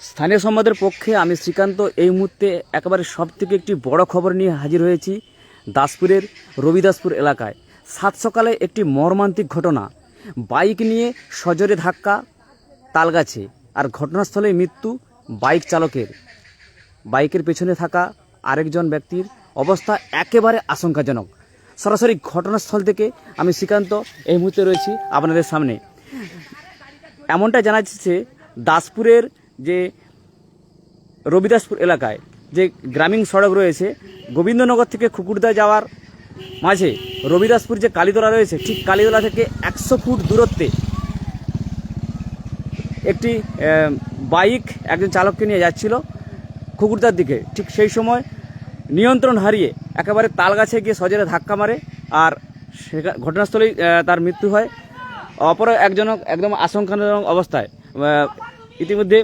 স্থানীয় সম্বাদের পক্ষে আমি শ্রীকান্ত এই মুহূর্তে একেবারে সব থেকে একটি বড় খবর নিয়ে হাজির হয়েছি দাসপুরের রবিদাসপুর এলাকায়। সাত সকালে একটি মর্মান্তিক ঘটনা। বাইক নিয়ে সজোরে ধাক্কা, তালগাছে, আর ঘটনাস্থলে মৃত্যু বাইক চালকের। বাইকের পেছনে থাকা আরেকজন ব্যক্তির অবস্থা একেবারে আশঙ্কাজনক। সরাসরি ঘটনাস্থল থেকে আমি শ্রীকান্ত এই মুহূর্তে রয়েছি আপনাদের সামনে। এমনটা জানা যাচ্ছে, দাসপুরের যে রবিদাসপুর এলাকায় যে গ্রামীণ সড়ক রয়েছে, গোবিন্দনগর থেকে খুকুরদা যাওয়ার মাঝে রবিদাসপুর যে কালীতলা রয়েছে, ঠিক কালীতলা থেকে একশো ফুট দূরত্বে একটি বাইক একজন চালককে নিয়ে যাচ্ছিল খুকুরদার দিকে। ঠিক সেই সময় নিয়ন্ত্রণ হারিয়ে একেবারে তালগাছে গিয়ে সজরে ধাক্কা মারে আর সেখা, ঘটনাস্থলেই তার মৃত্যু হয়। অপর একজন একদম আশঙ্কাজনক অবস্থায় ইতিমধ্যে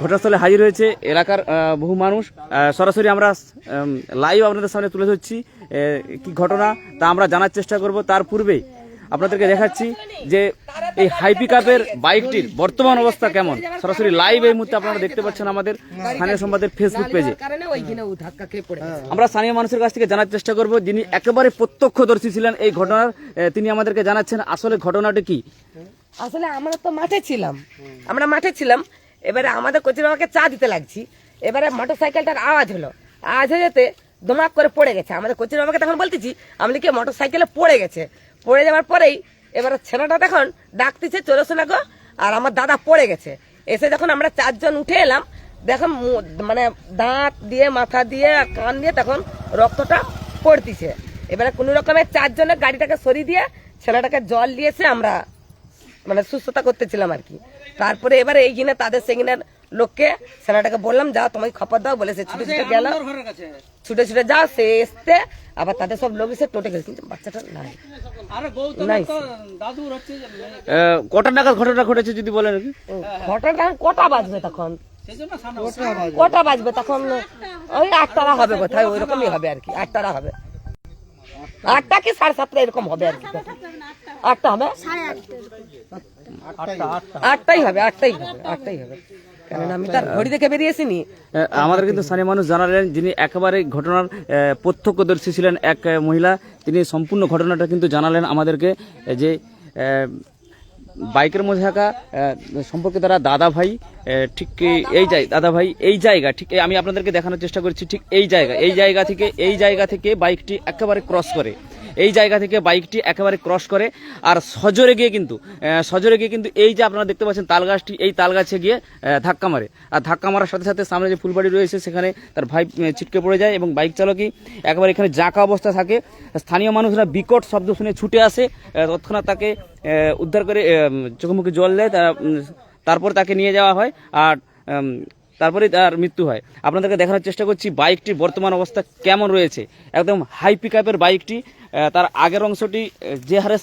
ঘটনাস্থলে হাজির হয়েছে এলাকার বহু মানুষ। সরাসরি আমরা লাইভ আপনাদের সামনে তুলে ধরছি কি ঘটনা তা আমরা জানার চেষ্টা করব। তার পূর্বে আপনাদেরকে দেখাচ্ছি যে এই হাই পিকআপের বাইকটির বর্তমান অবস্থা কেমন। সরাসরি লাইভ এই মুহূর্তে আপনারা দেখতে পাচ্ছেন আমাদের স্থানীয় সম্বাদের ফেসবুক পেজে। আমরা স্থানীয় মানুষের কাছ থেকে জানার চেষ্টা করব, যিনি একেবারে প্রত্যক্ষদর্শী ছিলেন এই ঘটনার তিনি আমাদেরকে জানাচ্ছেন আসলে ঘটনাটা কি। আসলে আমরা তো মাঠে ছিলাম। আমরা মাঠে ছিলাম। এবারে আমাদের কোচির বাবাকে চা দিতে লাগছি। এবারে মোটর সাইকেলটার আওয়াজ হলো। আওয়াজ হয়ে যেতে দমাক করে পড়ে গেছে। আমাদের কোচির বাবাকে তখন বলতেছি, আমি কি মোটর সাইকেলে পড়ে গেছে? পড়ে যাওয়ার পরেই এবারে ছেলেটা তখন ডাকতেছে, চলে শোনা গো। আর আমার দাদা পড়ে গেছে। এসে যখন আমরা চারজন উঠে এলাম, দেখো মানে দাঁত দিয়ে, মাথা দিয়ে আর কান দিয়ে তখন রক্তটা পড়তিছে। এবারে কোনো রকমের চারজনের গাড়িটাকে সরিয়ে দিয়ে ছেলেটাকে জল দিয়েছে আমরা মানে সুস্থতা করতেছিলাম আর কি। তারপরে এবারে এই কিনে তাদের সেগিনের লোককে সেনাটাকে বললাম যাও তোমাকে খবর দাও। বলে সে ছুটে ছুটে গেল ছুটে ছুটে যাও সে এসতে আবার তাদের সব লোক এসে টোটে গেছে কিন্তু বাচ্চাটা নাই। কটা নাগাদ ঘটনা ঘটেছে যদি বলেন আর কি? ঘটনাটা কটা বাজবে তখন? কটা বাজবে তখন? ওই আটটারা হবে কোথায় ওই রকমই হবে আর কি আটটারা হবে। আটটা কি সাড়ে সাতটা এরকম হবে আর কি আটটা হবে? আটটাই হবে। আটটাই হবে আটটাই হবে কারণ আমি তার ঘড়ি দেখে বেরিয়েছিনি। আমাদের কিন্তু স্থানীয় মানুষ জানালেন যিনি একেবারে ঘটনার প্রত্যক্ষদর্শী ছিলেন এক মহিলা তিনি সম্পূর্ণ ঘটনাটা কিন্তু জানালেন আমাদেরকে যে বাইকের মধ্যে থাকা সম্পর্কে তারা দাদা ভাই ঠিক এই জায়গা দাদা ভাই এই জায়গা ঠিক আমি আপনাদেরকে দেখানোর চেষ্টা করছি ঠিক এই জায়গা এই জায়গা থেকে এই জায়গা থেকে বাইকটি একেবারে ক্রস করে। এই জায়গা থেকে বাইকটি একেবারে ক্রস করে আর সজোরে গিয়ে কিন্তু সজোরে গিয়ে কিন্তু এই যে আপনারা দেখতে পাচ্ছেন তালগাছটি, এই তালগাছে গিয়ে ধাক্কা মারে। আর ধাক্কা মারার সাথে সাথে সামনে যে ফুলবাড়ি রয়েছে, সেখানে তার ভাই ছিটকে পড়ে যায় এবং বাইক চালকই একেবারে এখানে জাঁকা অবস্থা থাকে। স্থানীয় মানুষরা বিকট শব্দ শুনে ছুটে আসে তৎক্ষণাৎ তাকে উদ্ধার করে চোখে মুখে জল দেয় তারপর তাকে নিয়ে যাওয়া হয়। আর তারপরে তার মৃত্যু হয়। আপনাদেরকে দেখানোর চেষ্টা করছি বাইকটির বর্তমান অবস্থা কেমন রয়েছে। একদম হাই পিক বাইকটি তার আগের অংশটি যে হারে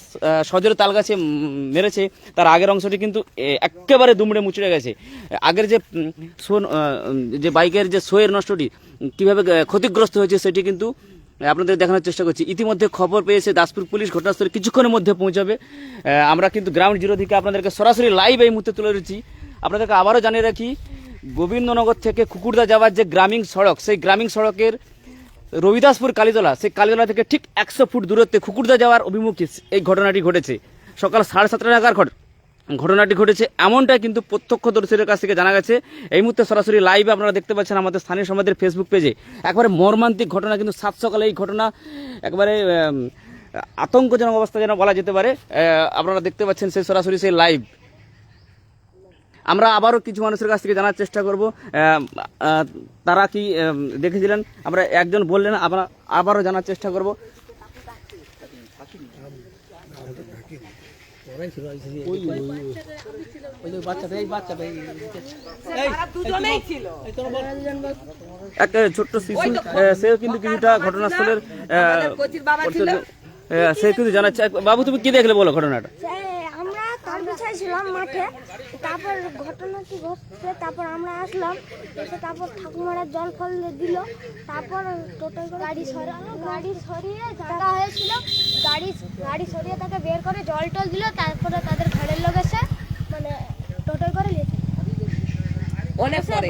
সজোরে তাল গাছে মেরেছে, তার আগের অংশটি কিন্তু একেবারে দুমড়ে মুচড়ে গেছে। আগের যে শো যে বাইকের যে শোয়ের নষ্টটি কীভাবে ক্ষতিগ্রস্ত হয়েছে সেটি কিন্তু আপনাদের দেখানোর চেষ্টা করছি। ইতিমধ্যে খবর পেয়েছে দাসপুর পুলিশ ঘটনাস্থলে কিছুক্ষণের মধ্যে পৌঁছাবে। আমরা কিন্তু গ্রাউন্ড জিরো থেকে আপনাদেরকে সরাসরি লাইভ এই মুহূর্তে তুলে ধরেছি। আপনাদেরকে আবারও জানিয়ে রাখি গোবিন্দনগর থেকে কুকুরদা যাওয়ার যে গ্রামীণ সড়ক, সেই গ্রামীণ সড়কের রবিদাসপুর কালীতলা, সেই কালীতলা থেকে ঠিক একশো ফুট দূরত্বে কুকুরদা যাওয়ার অভিমুখে এই ঘটনাটি ঘটেছে। সকাল সাড়ে সাতটা নাগাদ ঘট ঘটনাটি ঘটেছে। এমনটাই কিন্তু প্রত্যক্ষদর্শীদের কাছ থেকে জানা গেছে। এই মুহূর্তে সরাসরি লাইভে আপনারা দেখতে পাচ্ছেন আমাদের স্থানীয় সমাজের ফেসবুক পেজে একবারে মর্মান্তিক ঘটনা কিন্তু সাত সকালে এই ঘটনা, একবারে আতঙ্কজনক অবস্থা যেন বলা যেতে পারে। আপনারা দেখতে পাচ্ছেন সেই সরাসরি সেই লাইভ আমরা আবারও কিছু মানুষের কাছ থেকে জানার চেষ্টা করব। তারা কি দেখেছিলেন? আমরা একজন বললেন আমরা আবারও জানার চেষ্টা করব। দুজনেই একটা ছোট্ট শিশু সেও কিন্তু কিছুটা ঘটনাস্থলের সে কিন্তু জানাচ্ছে। বাবু তুমি কি দেখলে বলো ঘটনাটা? তার বিছায় ছিলাম মাঠে তারপর ঘটনাটি ঘটছে তারপর আমরা আসলাম এসে তারপর ঠাকুমারা জল ফল দিল তারপর টোটাল গাড়ি সরানো গাড়ি সরিয়ে জায়গা হয়েছিল গাড়ি গাড়ি সরিয়ে তাকে বের করে জল টল দিল তারপরে তাদের ঘরের লোক এসে মানে টোটাল করে নিয়েছে অনেক পরে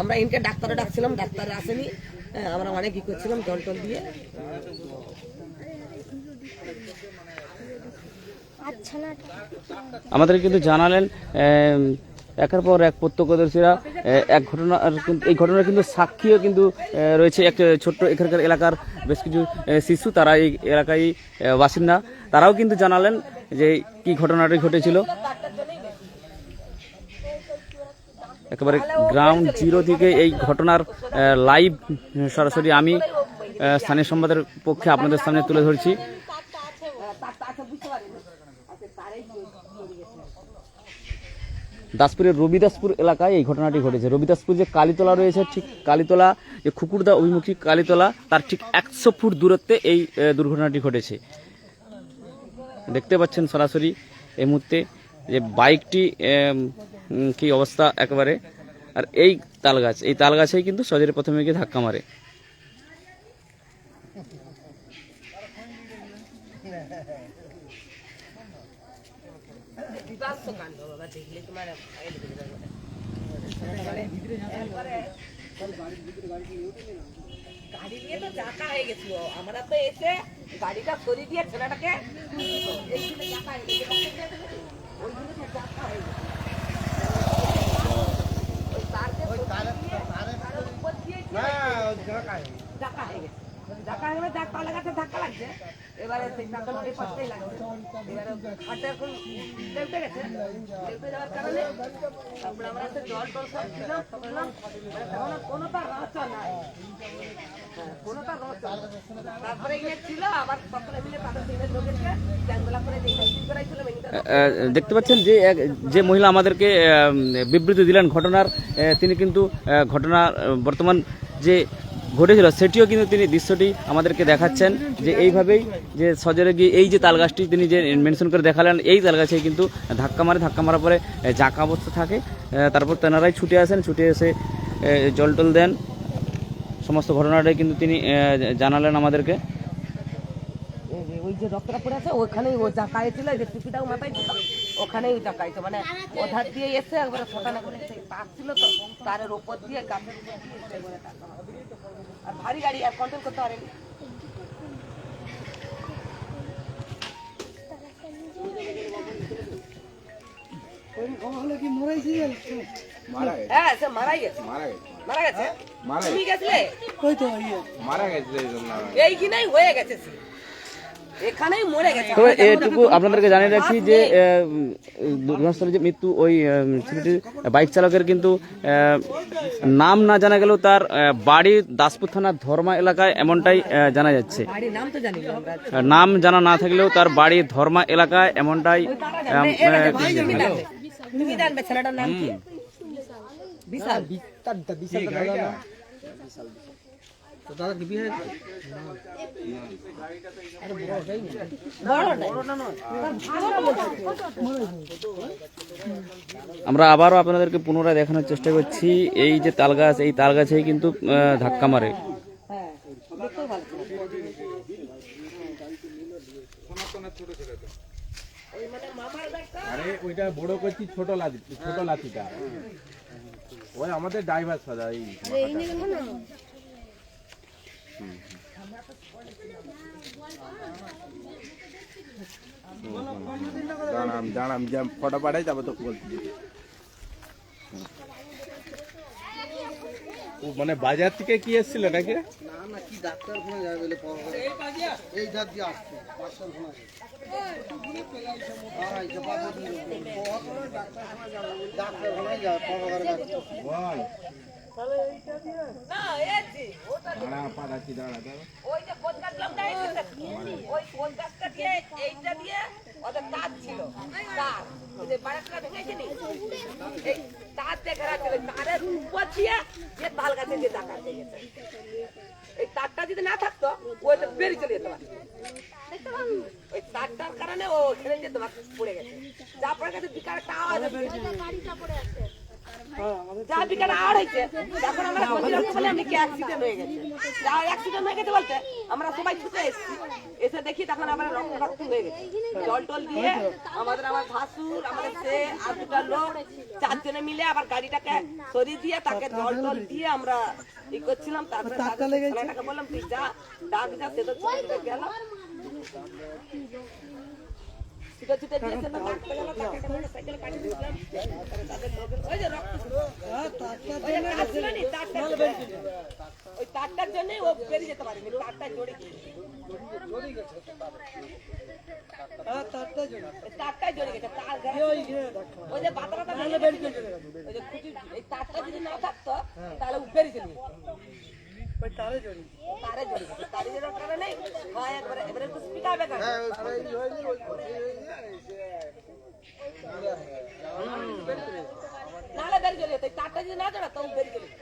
আমরা ইনকে ডাক্তারে ডাকছিলাম ডাক্তার আসেনি হ্যাঁ, আমরা অনেক কি করছিলাম জল টল দিয়ে আচ্ছা না আমাদের কিন্তু জানালেন একের পর এক প্রত্যক্ষদর্শীরা এক ঘটনার এই ঘটনার কিন্তু সাক্ষীও কিন্তু রয়েছে এক ছোট্ট এখানকার এলাকার বেশ কিছু শিশু, তারা এই এলাকায় বাসিন্দা। তারাও কিন্তু জানালেন যে কি ঘটনাটি ঘটেছিল। একেবারে গ্রাউন্ড জিরো থেকে এই ঘটনার লাইভ সরাসরি আমি স্থানীয় সংবাদের পক্ষে আপনাদের সামনে তুলে ধরছি। দাসপুরের রবিদাসপুর এলাকায় এই ঘটনাটি ঘটেছে। রবিদাসপুর যে কালীতলা রয়েছে, ঠিক কালীতলা, যে খুকুরদা অভিমুখী কালীতলা, তার ঠিক একশো ফুট দূরত্বে এই দুর্ঘটনাটি ঘটেছে। দেখতে পাচ্ছেন সরাসরি এই মুহূর্তে যে বাইকটি কি অবস্থা একেবারে। আর এই তালগাছ, এই তালগাছেই কিন্তু সজরে প্রথমে গিয়ে ধাক্কা মারে। বিবাস্ত কাণ্ড বাবা দেখলে তোমার আগে লেগে যাবে। গাড়ি নিয়ে তো চাকা হয়ে গেছিল আমরা তো এসে গাড়িটা সরিয়ে দিয়ে ছেলেটাকে চাকা হয়ে গেছে। তো চাকা হয়ে গেছে। ওই উপর দিয়ে চাকা হয়ে গেছে। হয়ে দেখতে পাচ্ছেন যে যে মহিলা আমাদেরকে বিবৃতি দিলেন ঘটনার তিনি কিন্তু ঘটনা বর্তমান যে ঘটেছিল, সেটিও কিন্তু তিনি দৃশ্যটি আমাদেরকে দেখাচ্ছেন যে এইভাবেই যে সজরে গিয়ে এই যে তালগাছটি তিনি যে মেনশন করে দেখালেন, এই তালগাছে কিন্তু ধাক্কা মারে, ধাক্কা মারার পরে জাঁকা অবস্থা থাকে। তারপর তেনারাই ছুটে আসেন, ছুটে এসে জল টল দেন। সমস্ত ঘটনাটাই কিন্তু তিনি জানালেন আমাদেরকে। ওই যে- রক্তটা পড়ে আছে, ওখানেই ও যে টুপিটাও মাথায় ওখানেই চাকাইছে মানে ওধার দিয়ে এসে একবারে শোটানা করে সেই তার ছিল তো তারের ওপর দিয়ে গাছের উপর দিয়ে আর ভারী গাড়ি আর কন্ট্রোল করতে পারেনি। হ্যাঁ গেছে। মারা গেছে। মারা গেছে? মারা তুমি গেছিলে? মারা গেছে এই এইখানেই হয়ে গেছে তবে এটুকু আপনাদেরকে জানিয়ে রাখি যে দুর্ঘটনাস্থলে যে মৃত্যু ওই আহ, ছেলেটির বাইক চালকের কিন্তু নাম না জানা গেলেও তার বাড়ি দাসপুর থানার ধর্মা এলাকায় এমনটাই জানা যাচ্ছে। নাম তো জানি না আমরা আহ, নাম জানা না থাকলেও তার বাড়ি ধর্মা এলাকায় এমনটাই আগে আহ, ভাই, কি বিশাল আমরা আবারও আপনাদেরকে পুনরায় দেখানোর চেষ্টা করছি। এই যে তাল গাছ এই তালগাছেই কিন্তু ধাক্কা মারে। হ্যাঁ মানে আরে ওইটা বড় করছি ছোট লাঠি ছোট লাঠিটা। ওই আমাদের ড্রাইভার সাদা এই দাঁড়াম দাঁড়াম যে ফটো পাঠাই তারপর তো বলছি। ও মানে বাজার থেকে কি এসেছিল নাকি? বল না এই যে ওটা দাঁড়া পাঠাচ্ছি দাঁড়া দাঁড়া ওই যে কোন গাছটা এসেছে ওই কোন গাছটা দিয়ে এইটা দিয়ে ওদের তার ছিল তার ওই যে বাড়াটা ভেঙেছে নি এই তারটা যদি না থাকতো ওই তো বেরিয়ে চলে যেত ওই তারটার কারণে ও খেলে যেত পড়ে গেছে। যা পড়ে গেছে বিকার একটা আওয়াজ। যা বিকালে আর হয়েছে তখন আমরা কচিরবাবুকে বলে আমি কি অ্যাক্সিডেন্ট হয়ে গেছে যা অ্যাক্সিডেন্ট হয়ে গেছে বলতে আমরা সবাই ছুটে এসেছি এসে দেখি তখন আমরা রক্ত রক্ত হয়ে গেছে জল টল দিয়ে আমাদের আমার ভাসুর আমাদের সে আর দুটা লোক চারজনে মিলে আবার গাড়িটাকে সরিয়ে দিয়ে তাকে জল টল দিয়ে আমরা ই করছিলাম তারপরে বললাম তুই যা ডাক যা সে তো ছুটে ওই তারটা তারটার জন্য ও বেরিয়ে যেতে পারেনি তারটা জড়ি তারটাই জড়ে গেছে তার ওই যে গেছে। ওই এই তারটা যদি না থাকতো তাহলে বেরিয়ে যেত। তারে? নাহলে বেরিয়ে চলে যেত। এই তারটা যদি না জড়াতো, ও বেরিয়ে চলে যেত। তারটাই জোর থাকতে হবে। তার গাছটাই হবে।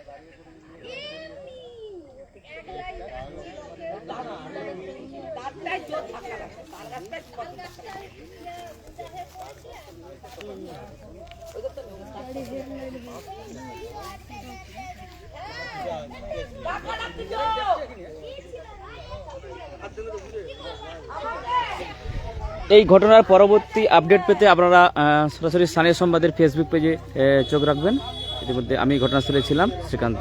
কাকা ডাকতে যাও। এই ঘটনার পরবর্তী আপডেট পেতে আপনারা সরাসরি স্থানীয় সংবাদের ফেসবুক পেজে চোখ রাখবেন ইতিমধ্যে আমি ঘটনাস্থলে ছিলাম শ্রীকান্ত।